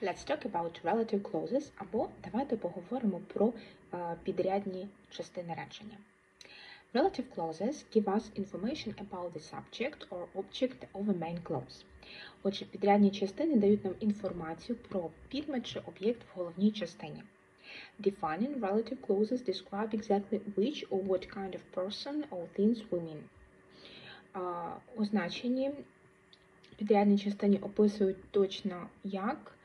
Let's talk about relative clauses, або давайте поговоримо про е, підрядні частини речення. Relative clauses give us information about the subject or object of a main clause. Отже, підрядні частини дають нам інформацію про підмет чи об'єкт в головній частині. Defining relative clauses describe exactly which or what kind of person or things we mean. Значенні підрядній частині описують точно як,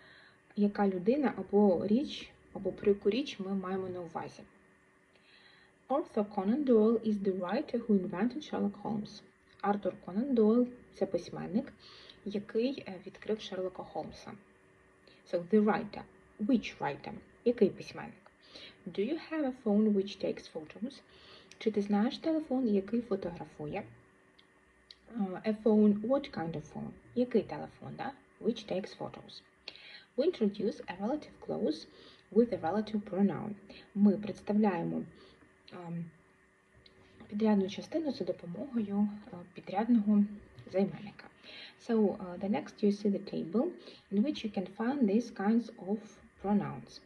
яка людина або річ, або про яку річ ми маємо на увазі. Arthur Conan Doyle is the writer who invented Sherlock Holmes. Артур Конан Дойл – це письменник, який е, відкрив Шерлока Холмса. So, the writer. Which writer? Який письменник? Do you have a phone which takes photos? Чи ти знаєш телефон, який фотографує? Uh, a phone, what kind of phone? Який телефон, да? Which takes photos. We introduce a relative clause with a relative pronoun. Ми представляємо ем, підрядну частину за допомогою е, підрядного займенника. So, uh, the next you see the table in which you can find these kinds of pronouns.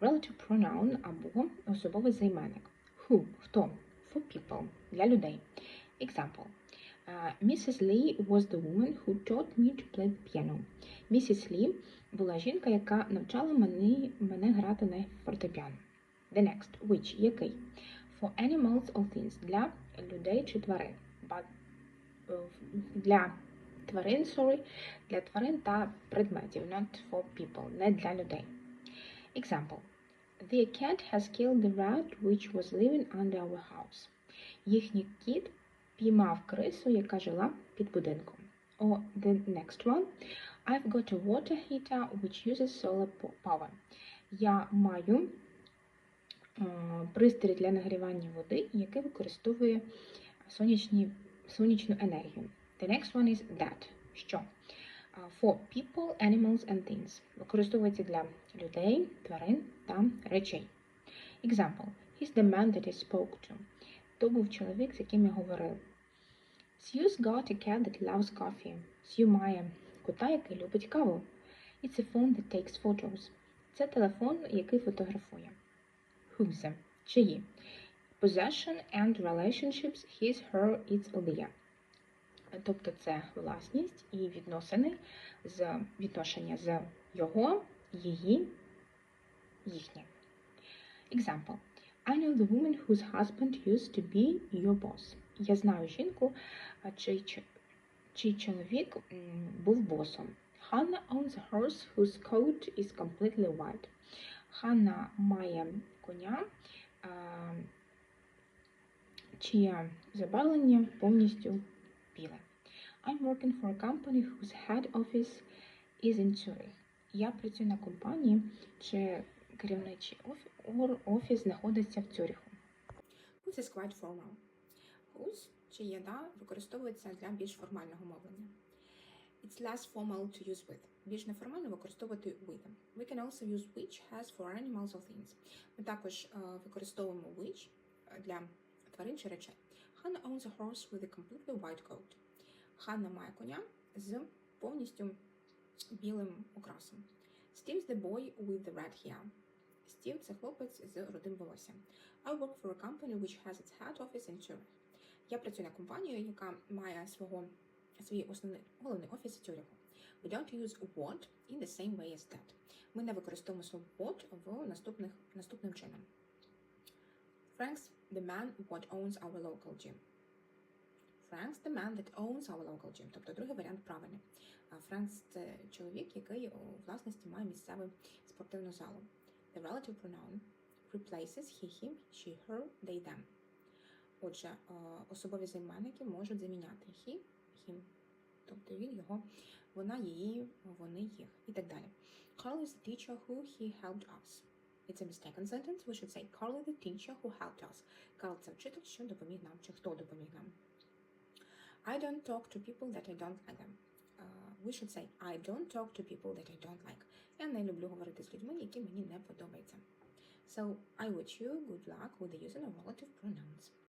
Relative pronoun або особовий займенник. Who – хто? For people – для людей. Example. Uh, Mrs. Lee was the woman who taught me to play the piano. Місіс Лі була жінка, яка навчала мене, мене грати на фортепіано. The next. Which. Який? For animals or things. Для людей чи тварин. But, е, для тварин, sorry, для тварин та предметів. Not for people. Не для людей. Example. The cat has killed the rat which was living under our house. Їхній кіт піймав крису, яка жила під будинком. Or the next one. I've got a water heater which uses solar power. Я маю е, пристрій для нагрівання води, який використовує сонячні, сонячну енергію. The next one is that. Що? For people, animals and things. Використовується для людей, тварин та речей. Example. He's the man that I spoke to. То був чоловік, з яким я говорив. Sue's got a cat that loves coffee. Сью має кота, який любить каву. It's a phone that takes photos. Це телефон, який фотографує. Whose? Чиї? Possession and relationships, his, her, its, their. Тобто це власність і відносини з відношення з його, її, їхнє. Example. I know the woman whose husband used to be your boss. Я знаю жінку, чий, чий чоловік був босом. Hannah owns a horse whose coat is completely white. Ханна має коня, чиє забарвлення повністю біле. I'm working for a company whose head office is in Zurich. Я працюю на компанії, чи керівничий офіс знаходиться в Цюріху. Whose is quite formal. Whose чи є використовується для більш формального мовлення. It's less formal to use with. Більш неформально використовувати with. We can also use which has for animals or things. Ми також е, використовуємо which е, для тварин чи речей. Hannah owns a horse with a completely white coat. Ханна має коня з повністю білим окрасом. Steve's the boy with the red hair. Стів це хлопець з рудим волоссям. I work for a company which has its head office in Zurich. Я працюю на компанію, яка має свого свій основний головний офіс Цюриху. We don't use what in the same way as that. Ми не використовуємо слово what в наступних наступним чином. Frank's the man what owns our local gym. Frank's the man that owns our local gym. Тобто другий варіант правильний. Frank's – це чоловік, який у власності має місцеву спортивну залу. The relative pronoun replaces he, him, she, her, they, them. Отже, е, особові займенники можуть заміняти he, him, тобто він, його, вона, її, вони, їх і так далі. Carl is the teacher who he helped us. It's a mistaken sentence. We should say Carl is the teacher who helped us. Карл це вчитель, що допоміг нам, чи хто допоміг нам. I don't talk to people that I don't like them. Uh, we should say I don't talk to people that I don't like. Я не люблю говорити з людьми, які мені не подобаються. So, I wish you good luck with the using of relative pronouns.